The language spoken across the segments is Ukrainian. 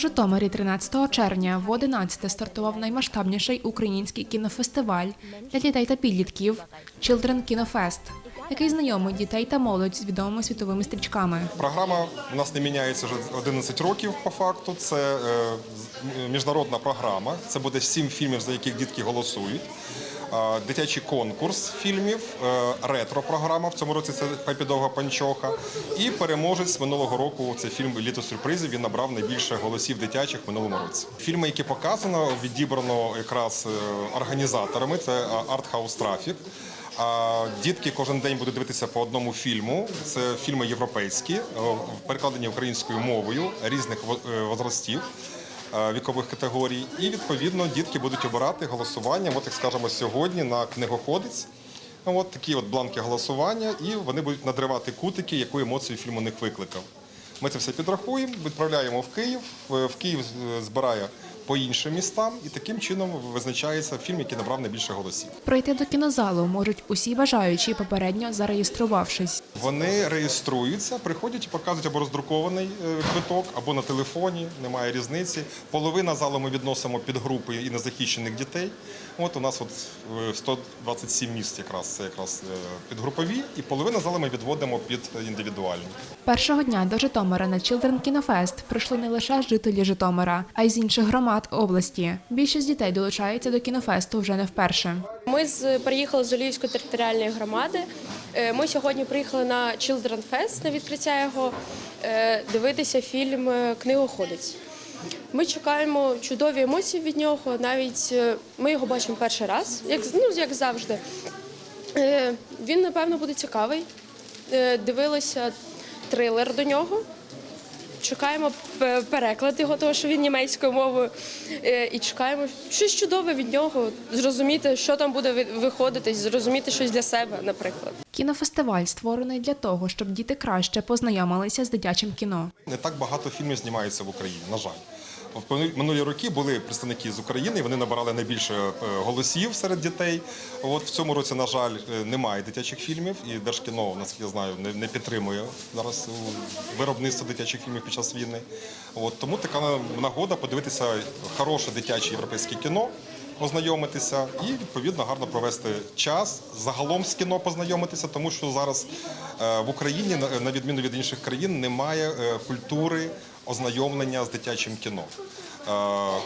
Житомирі 13 червня в 11 стартував наймасштабніший український кінофестиваль для дітей та підлітків Children Fest, який знайомить дітей та молодь з відомими світовими стрічками. Програма у нас не міняється вже 11 років по факту. Це е, міжнародна програма. Це буде сім фільмів, за яких дітки голосують. Е, Дитячий конкурс фільмів, е, ретро-програма. В цьому році це Пепі Довга Панчоха. І переможець минулого року це фільм Літо сюрпризів. Він набрав найбільше голосів дитячих в минулому році. Фільми, які показано, відібрано якраз е, організаторами. Це Артхаус Трафік. Дітки кожен день будуть дивитися по одному фільму. Це фільми європейські, перекладені українською мовою різних во- возрастів. Е, Вікових категорій, і відповідно дітки будуть обирати голосування. От як скажемо сьогодні на книгоходець. От такі от бланки голосування, і вони будуть надривати кутики, яку емоцію фільм у них викликав. Ми це все підрахуємо, відправляємо в Київ. Е, В Київ е, збирає по іншим містам, і таким чином визначається фільм, який набрав найбільше голосів. Прийти до кінозалу можуть усі бажаючі, попередньо зареєструвавшись. Вони реєструються, приходять і показують або роздрукований е, квиток, або на телефоні, немає різниці. Половина залу ми відносимо під групи і незахищених дітей. От у нас от е, 127 місць якраз це якраз е, підгрупові, і половина залу ми відводимо під індивідуальні. Першого дня до Житомира на Children Fest прийшли не лише жителі Житомира, а й з інших громад області. Більшість дітей долучаються до кінофесту вже не вперше. Ми з приїхали з Олівської територіальної громади. Е, Ми сьогодні приїхали на Children Fest, на відкриття його е, дивитися фільм е, Книгоходець. Ми чекаємо чудові емоції від нього. Навіть ми його бачимо перший раз, як ну як завжди. Він напевно буде цікавий. Дивилися трилер до нього. Чекаємо переклад його, того що він німецькою мовою, Е, і чекаємо щось чудове від нього, зрозуміти, що там буде виходити, зрозуміти щось для себе, наприклад. Кінофестиваль створений для того, щоб діти краще познайомилися з дитячим кіно. Не так багато фільмів знімається в Україні, на жаль. В минулі роки були представники з України, вони набирали найбільше е, голосів серед дітей. От в цьому році, на жаль, е, немає дитячих фільмів, і Держкіно, наскільки я знаю, не, підтримує зараз е, виробництво дитячих фільмів під час війни. От тому така нагода подивитися хороше дитяче європейське кіно. Ознайомитися і відповідно гарно провести час загалом з кіно познайомитися, тому що зараз в Україні, на- відміну від інших країн, немає культури ознайомлення з дитячим кіно. Е,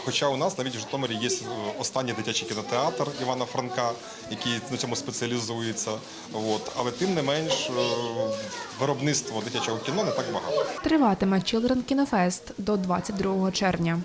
Хоча у нас навіть в Житомирі є е, останній дитячий кінотеатр Івана Франка, який на цьому спеціалізується. От. Але тим не менш е, виробництво дитячого кіно не так багато. Триватиме Children Кінофест до 22 червня.